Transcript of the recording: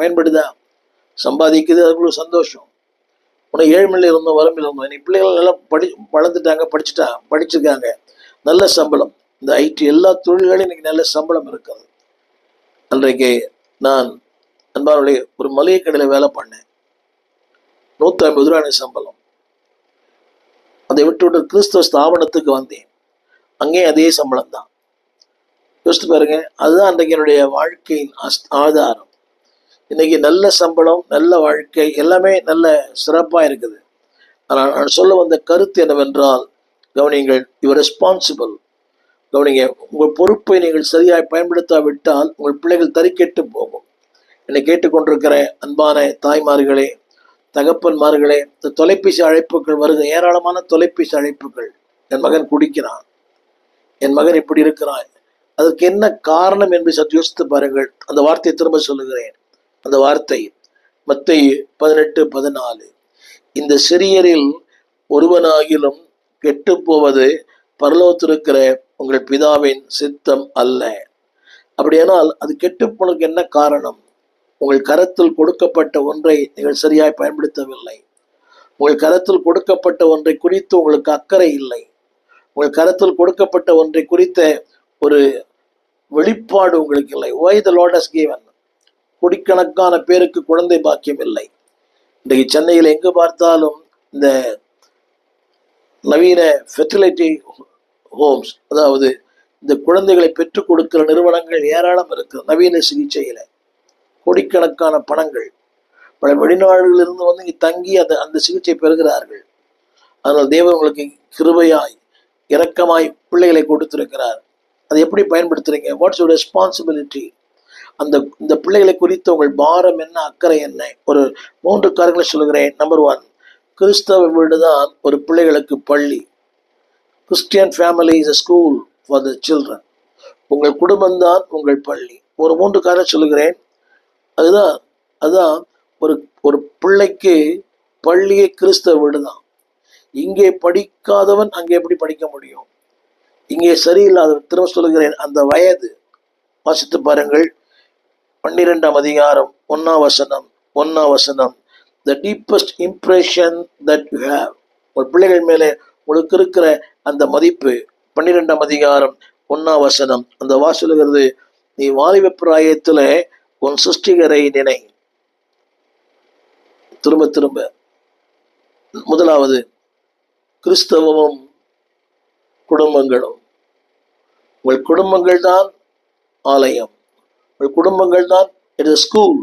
பயன்படுதா? சம்பாதிக்குது அதுக்குள்ள சந்தோஷம். உனக்கு ஏழ்மையில் இருந்தோம் வரம்பில் இருந்தோம். நீ பிள்ளைகள் நல்லா படி வளர்ந்துட்டாங்க படிச்சுட்டா படிச்சிருக்காங்க. நல்ல சம்பளம். இந்த ஐடி எல்லா தொழில்களையும் இன்னைக்கு நல்ல சம்பளம் இருக்குது அன்றைக்கு நான் அன்பானுடைய ஒரு மளிகை கடையில் வேலை பண்ணேன். நூற்றி ஐம்பது ரூபா எனக்கு சம்பளம். அதை விட்டு விட்டு ஸ்தாபனத்துக்கு வந்தேன். அங்கேயும் அதே சம்பளம் தான் யோசித்து பாருங்க அதுதான் அன்றைக்கு என்னுடைய வாழ்க்கையின் ஆதாரம். இன்னைக்கு நல்ல சம்பளம் நல்ல வாழ்க்கை எல்லாமே நல்ல சிறப்பாக இருக்குது. ஆனால் நான் சொல்ல வந்த கருத்து என்னவென்றால் கவனிங்கள் யுவர் ரெஸ்பான்சிபிள் கவனிங்க உங்கள் பொறுப்பை நீங்கள் சரியாக பயன்படுத்தாவிட்டால் உங்கள் பிள்ளைகள் தறிக்கெட்டு போகும். என்னை கேட்டுக்கொண்டிருக்கிற அன்பான தாய்மார்களே தகப்பன்மார்களே இந்த தொலைபேசி அழைப்புகள் வருது. ஏராளமான தொலைபேசி அழைப்புகள். என் மகன் குடிக்கிறான். என் மகன் இப்படி இருக்கிறான். அதற்கு என்ன காரணம் என்று சற்று யோசித்து பாருங்கள். அந்த வார்த்தையை திரும்ப சொல்லுகிறேன். அந்த வார்த்தை மத்தை பதினெட்டு பதினாலு. இந்த சிறியரில் ஒருவனாகிலும் கெட்டு போவது பரலோத்திருக்கிற உங்கள் பிதாவின் சித்தம் அல்ல. அப்படியானால் அது கெட்டு போனதுக்கு என்ன காரணம்? உங்கள் கரத்தில் கொடுக்கப்பட்ட ஒன்றை நீங்கள் சரியாய் பயன்படுத்தவில்லை. உங்கள் கரத்தில் கொடுக்கப்பட்ட ஒன்றை குறித்து உங்களுக்கு அக்கறை இல்லை. உங்கள் கரத்தில் கொடுக்கப்பட்ட ஒன்றை குறித்த ஒரு வெளிப்பாடு உங்களுக்கு இல்லை. ஒய் த லோடஸ் கீவன் கோடிக்கணக்கான பேருக்கு குழந்தை பாக்கியம் இல்லை இன்றைக்கு சென்னையில் எங்கு பார்த்தாலும் இந்த நவீன ஃபெர்டிலிட்டி ஹோம்ஸ் அதாவது இந்த குழந்தைகளை பெற்றுக் கொடுக்கிற நிறுவனங்கள் ஏராளம் இருக்கு நவீன சிகிச்சையில். கோடிக்கணக்கான பணங்கள். பல வெளிநாடுகளிலிருந்து வந்து இங்கே தங்கி அந்த அந்த சிகிச்சை பெறுகிறார்கள். அதனால் தேவன் உங்களுக்கு கிருபையாய் இரக்கமாய் பிள்ளைகளை கொடுத்திருக்கிறார். அதை எப்படி பயன்படுத்துறீங்க? வாட்ஸ் யூர் ரெஸ்பான்சிபிலிட்டி அந்த இந்த பிள்ளைகளை குறித்து உங்கள் பாரம் என்ன அக்கறை என்ன? ஒரு மூன்று காரியங்களை சொல்கிறேன் நம்பர் ஒன் கிறிஸ்தவ வீடு தான் ஒரு பிள்ளைகளுக்கு பள்ளி. Christian family is a school for the children உங்கள் குடும்பம்தான் உங்கள் பள்ளி. ஒரு மூன்று காரணம் சொல்லுகிறேன். அதுதான் அதுதான் ஒரு ஒரு பிள்ளைக்கு பள்ளியே கிறிஸ்தவ வீடு தான் இங்கே படிக்காதவன் அங்கே எப்படி படிக்க முடியும்? இங்கே சரியில்லாதவன் திரும்ப சொல்லுகிறேன் அந்த வயது. வாசித்து பாருங்கள். பன்னிரெண்டாம் அதிகாரம் ஒன்னாம் வசனம் ஒன்னாம் வசனம். The deepest impression that you have உங்கள் பிள்ளைகள் மேலே உங்களுக்கு இருக்கிற அந்த மதிப்பு பன்னிரெண்டாம் அதிகாரம் ஒன்னாம் வசனம். அந்த வாசலுகிறது நீ வாலிப பிராயத்தில் உன் சிருஷ்டிகரை நினை. திரும்ப திரும்ப. முதலாவது கிறிஸ்தவமும் குடும்பங்களும். உங்கள் குடும்பங்கள் தான் ஆலயம். உங்கள் குடும்பங்கள் தான் இட் ஸ்கூல்